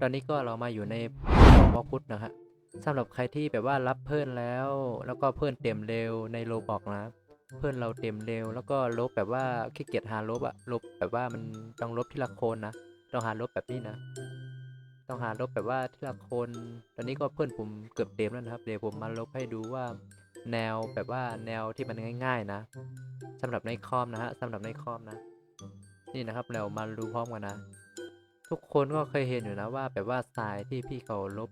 ตอนนี้ก็เรามาอยู่ในบล็อกพุทธนะฮะสำหรับใครที่แบบว่ารับเพื่อนแล้ว แล้วก็เพื่อนเต็มเร็วในโลบอกนะเพื่อนเราเต็มเร็ว แล้วก็ลบแบบว่าขี้เกียจหาลบอะลบแบบว่ามันต้องลบทีละคนนะต้องหาลบแบบนี้นะ ต้องหาลบแบบว่าทีละคน ตอนนี้ก็เพื่อนผมเกือบเต็มแล้วนะครับ เดี๋ยวผมมาลบให้ดูว่าแนวแบบว่าแนวที่มันง่าย ๆ นะสำหรับในคอมนะฮะสำหรับในคอมนะ นี่นะครับเรามาดูพร้อมกันนะ ทุกคนก็เคยเห็นอยู่นะว่าแบบว่าสายที่พี่เขาลบ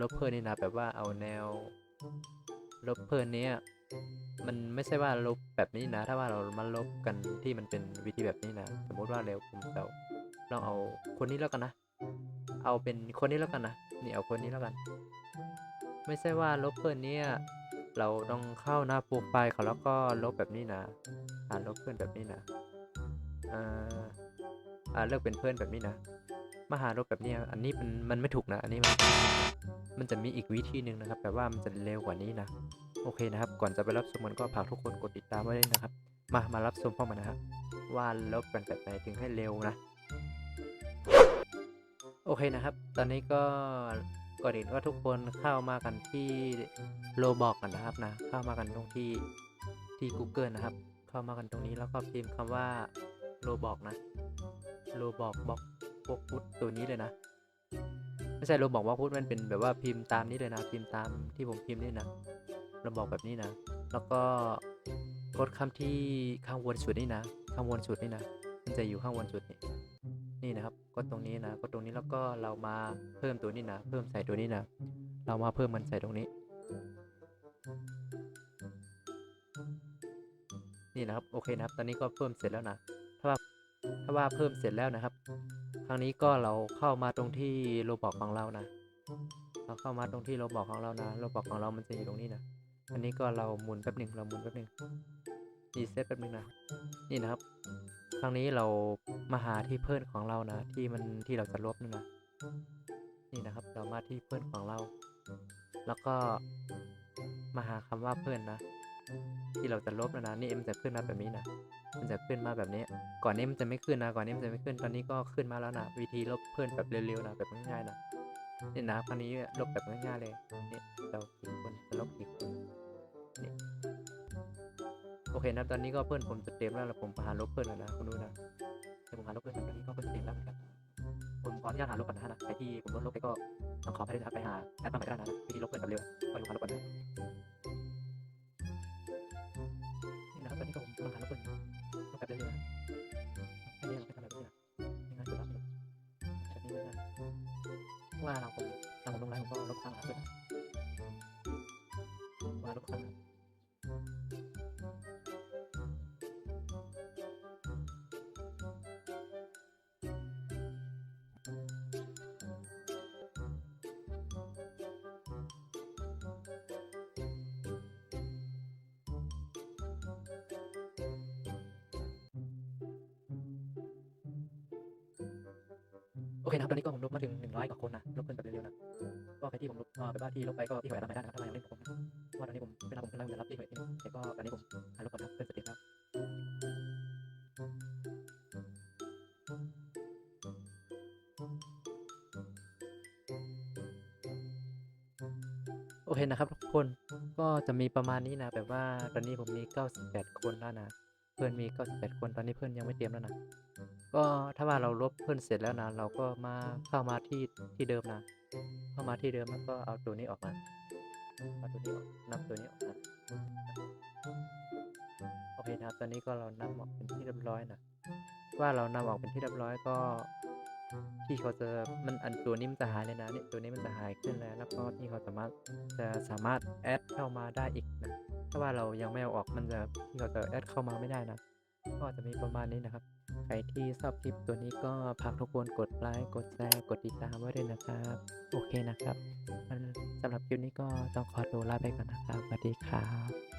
ลบเพื่อนนี่นะแบบว่าเอาแนว ลบเพื่อนเนี้ยมันไม่ใช่ว่าลบแบบนี้นะ ถ้าว่าเรามาลบกันที่มันเป็นวิธีแบบนี้นะ สมมติว่าเร็วผมจะลองเอาคนนี้แล้วกันนะ เอาเป็นคนนี้แล้วกันนะ นี่เอาคนนี้แล้วกัน ไม่ใช่ว่าลบเพื่อนเนี้ยเราต้องเข้าหน้าโปรไฟล์เขาแล้วก็ลบแบบนี้นะอ่าลบเพื่อนแบบนี้นะอ่า อ่าเลิกเป็นเพื่อนแบบนี้นะมาหาลบแบบนี้อันนี้มันมันไม่ถูกนะ อันนี้มันมันจะมีอีกวิธีหนึ่งนะครับแบบว่ามันจะเร็วกว่านี้นะ โอเคนะครับ ก่อนจะไปรับชมมันก็ฝากทุกคนกดติดตามไว้ด้วยนะครับ มามารับชมพร้อมกันนะครับว่าลบกันแบบไหนถึงให้เร็วนะ โอเคนะครับ ตอนนี้ก็ก่อนอื่นก็ทุกคนเข้ามากันที่โลบอกกันนะครับนะ เข้ามากันตรงที่ที่ Google นะครับ เข้ามากันตรงนี้แล้วก็พิมพ์คำว่าโลบอกนะ โลบอกบอกพวกพุทตัวนี้เลยนะ ไม่ใช่โลบอกว่าพุทมันเป็นแบบว่าพิมพ์ตามนี้เลยนะ พิมพ์ตามที่ผมพิมพ์นี่นะโลบอกแบบนี้นะ แล้วก็กดคำที่ข้างบนสุดนี่นะ ข้างบนสุดนี่นะ มันจะอยู่ข้างบนสุดนี่นี่นะครับ กดตรงนี้นะ กดตรงนี้แล้วก็เรามาเพิ่มตัวนี้นะ เพิ่มใส่ตัวนี้นะ เรามาเพิ่มมันใส่ตรงนี้ นี่นะครับ โอเคนะครับ ตอนนี้ก็เพิ่มเสร็จแล้วนะ ถ้าว่า ถ้าว่าเพิ่มเสร็จแล้วนะครับ ครั้งนี้ก็เราเข้ามาตรงที่โลบอกของเรานะ เราเข้ามาตรงที่โลบอกของเรานะโลบอกของเรามันจะอยู่ตรงนี้นะอันนี้ก็เราหมุนแป๊บหนึ่งเราหมุนแป๊บหนึ่งรีเซ็ตแป๊บหนึ่งนะนี่นะครับ ครั้งนี้เรามาหาที่เพื่อนของเรานะ ที่มันที่เราจะลบนั่นนะนี่นะครับ เรามาที่เพื่อนของเรา แล้วก็มาหาคำว่าเพื่อนนะ ที่เราจะลบนะนะนี่มันจะขึ้นมาแบบนี้นะมันจะขึ้นมาแบบนี้ ก่อนนี้มันจะไม่ขึ้นนะ ก่อนนี้มันจะไม่ขึ้น ตอนนี้ก็ขึ้นมาแล้วนะ วิธีลบเพื่อนแบบเร็วๆนะแบบง่ายๆนะนี่นะครั้นี้ลบแบบง่ายๆเลยนี่เรากี่คนจะลบกี่คนนี่โอเคนะตอนนี้ก็เพื่อนผมจะเต็มแล้วแล้วผมหาลบเพื่อนแล้วนะคุณดูนะเดี๋ยวผมหาลบเพื่อนตอนนี้ก็เพื่อนเต็มแล้วเหมือนกันผมขออนุญาตหาลบก่อนนะนะใครที่ผมลดลบไปก็ต้องขอไปด้วยนะครับไปหาแอปมาใหม่ก็ได้นะวิธีลบเพื่อนแบบเร็วก็อยู่หาลบก่อนนะ ชมกำลังหานแล้วเปิดลบแบบเร็วๆนะแค่นี้เราไปทำแบบนี้นะง่ายสุดแล้วสรุปแบบนี้ง่ายๆว่าเราผมทำผมลงไลน์ผมก็ลบความหลังเพื่อนนะว่าลบข้าง อเคนะครับตอนนี้ก็ผมลบมาถึง100กว่าคนนะลบเพื่อนแบบเร็วๆนะก็ใครที่ผมลบเอ่อแบบว่าที่ลบไปก็ที่หวยรับไม่ได้นะครับถ้ามายังเล่นผมนะเพราะว่าตอนนี้ผมเวลาผมกำลังจะรับที่หวยเองแต่ก็ตอนนี้ผมหาลบก่อนนะเพื่อนสต็ปแล้วโอเคนะครับทุกคนก็จะมีประมาณนี้นะแบบว่าตอนนี้ผมมี 98 คนแล้วนะ เพื่อนมี 98 คนตอนนี้เพื่อนยังไม่เตรียมแล้วนะ ก็ถ้าว่าเราลบเพื่อนเสร็จแล้วนะ เราก็มาเข้ามาที่ที่เดิมนะ เข้ามาที่เดิมแล้วก็เอาตัวนี้ออกมาเอาตัวนี้ออกนับตัวนี้ออกมาโอเคนะครับตอนนี้ก็เรานำออกเป็นที่เรียบร้อยนะ ว่าเรานำออกเป็นที่เรียบร้อยก็ ที่เขาจะมันอันตัวนี้มันจะหายเลยนะเนี่ยตัวนี้มันจะหายขึ้นแล้วแล้วก็ที่เขาสามารถจะสามารถแอดเข้ามาได้อีกนะถ้าว่าเรายังไม่เอาออกมันจะที่เขาจะแอดเข้ามาไม่ได้นะก็จะมีประมาณนี้นะครับใครที่ชอบคลิปตัวนี้ก็ฝากทุกคนกดไลค์กดแชร์กดติดตามไว้ด้วยนะครับ โอเคนะครับสำหรับคลิปนี้ก็ต้องขอตัวลาไปก่อนนะครับสวัสดีครับ